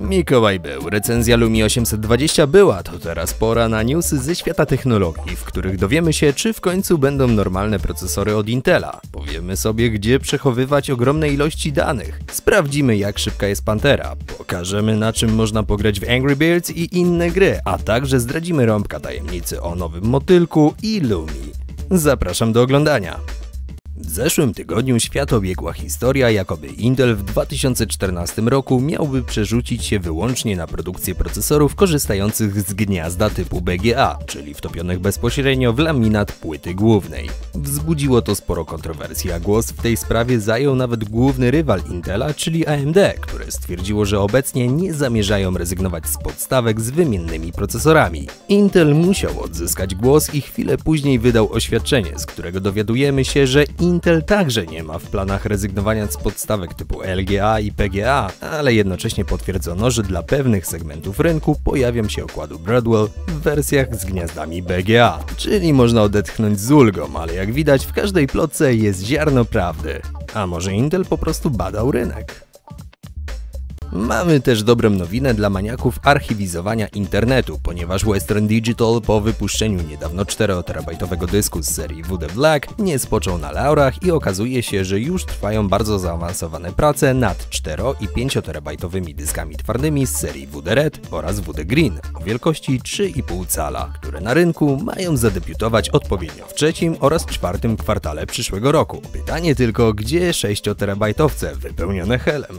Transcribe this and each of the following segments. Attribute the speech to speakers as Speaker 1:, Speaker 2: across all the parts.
Speaker 1: Mikołaj był, recenzja Lumi 820 była, to teraz pora na newsy ze świata technologii, w których dowiemy się, czy w końcu będą normalne procesory od Intela. Powiemy sobie, gdzie przechowywać ogromne ilości danych. Sprawdzimy, jak szybka jest Pantera. Pokażemy, na czym można pograć w Angry Birds i inne gry, a także zdradzimy rąbka tajemnicy o nowym motylku i Lumi. Zapraszam do oglądania. W zeszłym tygodniu świat obiegła historia, jakoby Intel w 2014 roku miałby przerzucić się wyłącznie na produkcję procesorów korzystających z gniazda typu BGA, czyli wtopionych bezpośrednio w laminat płyty głównej. Wzbudziło to sporo kontrowersji, a głos w tej sprawie zajął nawet główny rywal Intela, czyli AMD, które stwierdziło, że obecnie nie zamierzają rezygnować z podstawek z wymiennymi procesorami. Intel musiał odzyskać głos i chwilę później wydał oświadczenie, z którego dowiadujemy się, że Intel także nie ma w planach rezygnowania z podstawek typu LGA i PGA, ale jednocześnie potwierdzono, że dla pewnych segmentów rynku pojawią się okłady Broadwell w wersjach z gniazdami BGA. Czyli można odetchnąć z ulgą, ale jak widać w każdej plotce jest ziarno prawdy. A może Intel po prostu badał rynek? Mamy też dobrą nowinę dla maniaków archiwizowania internetu, ponieważ Western Digital po wypuszczeniu niedawno 4-terabajtowego dysku z serii WD Black nie spoczął na laurach i okazuje się, że już trwają bardzo zaawansowane prace nad 4 i 5 terabajtowymi dyskami twardymi z serii WD Red oraz WD Green o wielkości 3,5 cala, które na rynku mają zadebiutować odpowiednio w trzecim oraz czwartym kwartale przyszłego roku. Pytanie tylko, gdzie 6 terabajtowce wypełnione helem?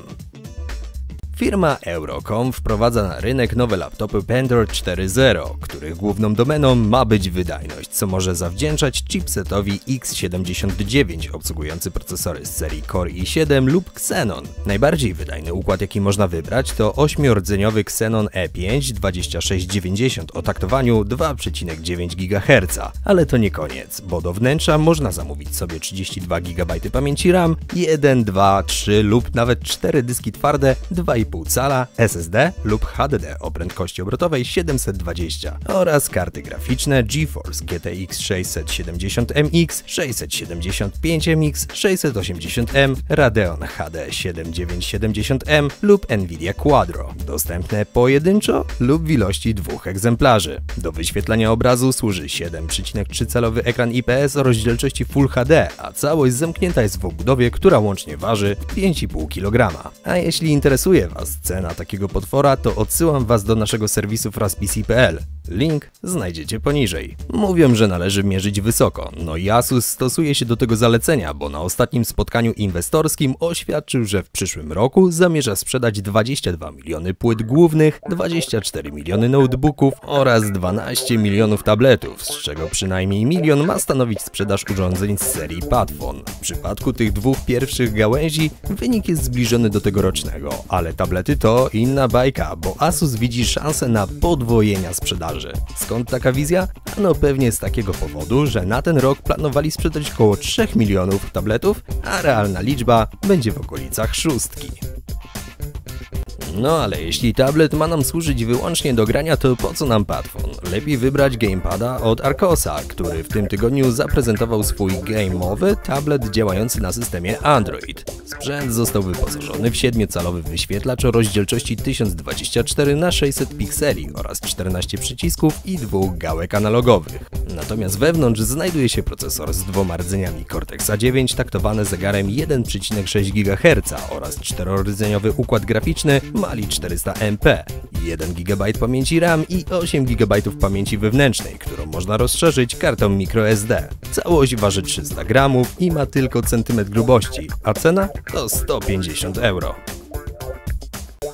Speaker 1: Firma Eurocom wprowadza na rynek nowe laptopy Pandor 4.0, których główną domeną ma być wydajność, co może zawdzięczać chipsetowi X79 obsługujący procesory z serii Core i7 lub Xenon. Najbardziej wydajny układ jaki można wybrać to 8-rdzeniowy Xenon E5 2690 o taktowaniu 2,9 GHz, ale to nie koniec, bo do wnętrza można zamówić sobie 32 GB pamięci RAM, 1, 2, 3 lub nawet 4 dyski twarde 2,5 2,5 cala, SSD lub HDD o prędkości obrotowej 720 oraz karty graficzne GeForce GTX 670MX, 675MX, 680M, Radeon HD 7970M lub Nvidia Quadro, dostępne pojedynczo lub w ilości dwóch egzemplarzy. Do wyświetlania obrazu służy 7,3 calowy ekran IPS o rozdzielczości Full HD, a całość zamknięta jest w obudowie, która łącznie waży 5,5 kg. A jeśli interesuje Was cena takiego potwora, to odsyłam Was do naszego serwisu fraspc.pl. Link znajdziecie poniżej. Mówią, że należy mierzyć wysoko, no i Asus stosuje się do tego zalecenia, bo na ostatnim spotkaniu inwestorskim oświadczył, że w przyszłym roku zamierza sprzedać 22 miliony płyt głównych, 24 miliony notebooków oraz 12 milionów tabletów, z czego przynajmniej milion ma stanowić sprzedaż urządzeń z serii Padfone. W przypadku tych dwóch pierwszych gałęzi wynik jest zbliżony do tegorocznego, ale tablety to inna bajka, bo Asus widzi szansę na podwojenia sprzedaży. Skąd taka wizja? No pewnie z takiego powodu, że na ten rok planowali sprzedać około 3 milionów tabletów, a realna liczba będzie w okolicach szóstki. No ale jeśli tablet ma nam służyć wyłącznie do grania, to po co nam Padfone? Lepiej wybrać gamepada od Arcosa, który w tym tygodniu zaprezentował swój game'owy tablet działający na systemie Android. Sprzęt został wyposażony w 7-calowy wyświetlacz o rozdzielczości 1024 x 600 pikseli oraz 14 przycisków i dwóch gałek analogowych. Natomiast wewnątrz znajduje się procesor z dwoma rdzeniami Cortexa 9 taktowany zegarem 1,6 GHz oraz 4-rdzeniowy układ graficzny Mali 400 MP, 1 GB pamięci RAM i 8 GB pamięci wewnętrznej, którą można rozszerzyć kartą microSD. Całość waży 300 gramów i ma tylko centymetr grubości, a cena to 150 euro.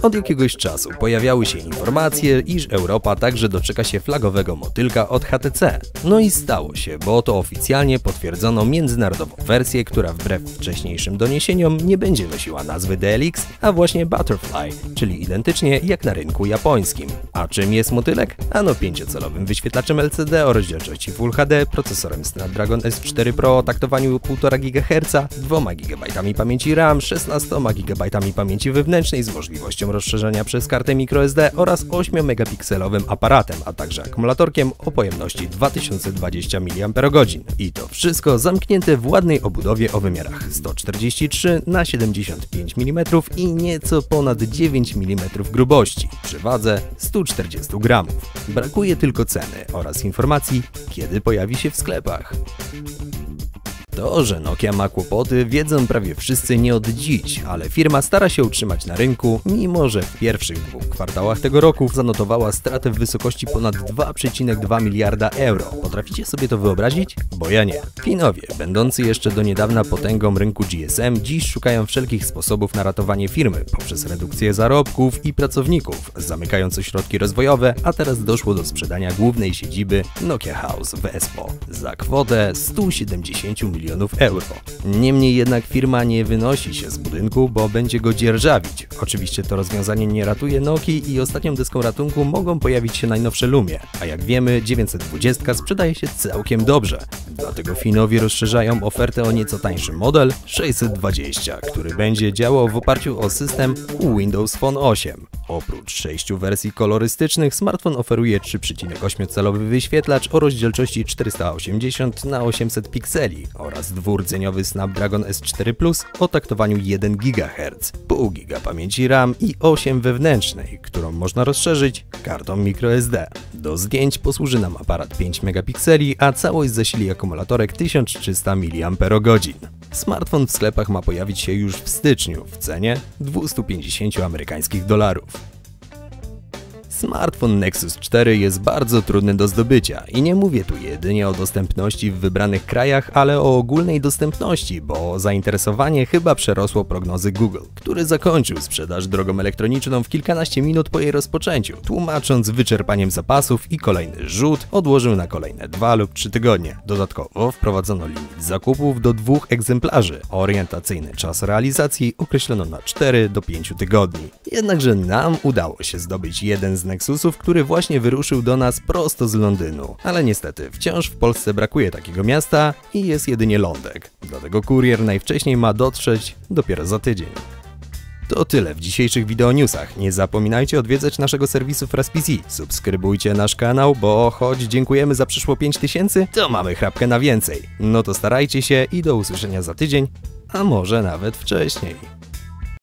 Speaker 1: Od jakiegoś czasu pojawiały się informacje, iż Europa także doczeka się flagowego motylka od HTC. No i stało się, bo oto oficjalnie potwierdzono międzynarodową wersję, która wbrew wcześniejszym doniesieniom nie będzie nosiła nazwy DLX, a właśnie Butterfly, czyli identycznie jak na rynku japońskim. A czym jest motylek? Ano 5-calowym wyświetlaczem LCD o rozdzielczości Full HD, procesorem Snapdragon S4 Pro o taktowaniu 1,5 GHz, 2 GB pamięci RAM, 16 GB pamięci wewnętrznej z możliwością możliwością rozszerzenia przez kartę microSD oraz 8-megapikselowym aparatem, a także akumulatorkiem o pojemności 2020 mAh. I to wszystko zamknięte w ładnej obudowie o wymiarach 143 na 75 mm i nieco ponad 9 mm grubości, przy wadze 140 g. Brakuje tylko ceny oraz informacji, kiedy pojawi się w sklepach. To, że Nokia ma kłopoty, wiedzą prawie wszyscy nie od dziś, ale firma stara się utrzymać na rynku, mimo że w pierwszych dwóch kwartałach tego roku zanotowała stratę w wysokości ponad 2,2 miliarda euro. Potraficie sobie to wyobrazić? Bo ja nie. Finowie, będący jeszcze do niedawna potęgą rynku GSM, dziś szukają wszelkich sposobów na ratowanie firmy poprzez redukcję zarobków i pracowników, zamykając ośrodki rozwojowe, a teraz doszło do sprzedania głównej siedziby Nokia House w Espoo za kwotę 170 milionów milionów euro. Niemniej jednak firma nie wynosi się z budynku, bo będzie go dzierżawić. Oczywiście to rozwiązanie nie ratuje Nokii i ostatnią deską ratunku mogą pojawić się najnowsze Lumie, a jak wiemy 920 sprzedaje się całkiem dobrze. Dlatego Finowie rozszerzają ofertę o nieco tańszy model 620, który będzie działał w oparciu o system Windows Phone 8. Oprócz sześciu wersji kolorystycznych, smartfon oferuje 3,8-calowy wyświetlacz o rozdzielczości 480 na 800 pikseli oraz dwurdzeniowy Snapdragon S4 Plus o taktowaniu 1 GHz, pół giga pamięci RAM i 8 wewnętrznej, którą można rozszerzyć kartą microSD. Do zdjęć posłuży nam aparat 5 megapikseli, a całość zasili akumulatorek 1300 mAh. Smartfon w sklepach ma pojawić się już w styczniu w cenie 250 amerykańskich dolarów. Smartfon Nexus 4 jest bardzo trudny do zdobycia i nie mówię tu jedynie o dostępności w wybranych krajach, ale o ogólnej dostępności, bo zainteresowanie chyba przerosło prognozy Google, który zakończył sprzedaż drogą elektroniczną w kilkanaście minut po jej rozpoczęciu, tłumacząc wyczerpaniem zapasów i kolejny rzut odłożył na kolejne dwa lub trzy tygodnie. Dodatkowo wprowadzono limit zakupów do dwóch egzemplarzy. Orientacyjny czas realizacji określono na 4 do 5 tygodni. Jednakże nam udało się zdobyć jeden z Nexusów, który właśnie wyruszył do nas prosto z Londynu. Ale niestety, wciąż w Polsce brakuje takiego miasta i jest jedynie lądek. Dlatego kurier najwcześniej ma dotrzeć dopiero za tydzień. To tyle w dzisiejszych wideonewsach. Nie zapominajcie odwiedzać naszego serwisu FrasPC. Subskrybujcie nasz kanał, bo choć dziękujemy za przyszło 5000, to mamy chrapkę na więcej. No to starajcie się i do usłyszenia za tydzień, a może nawet wcześniej.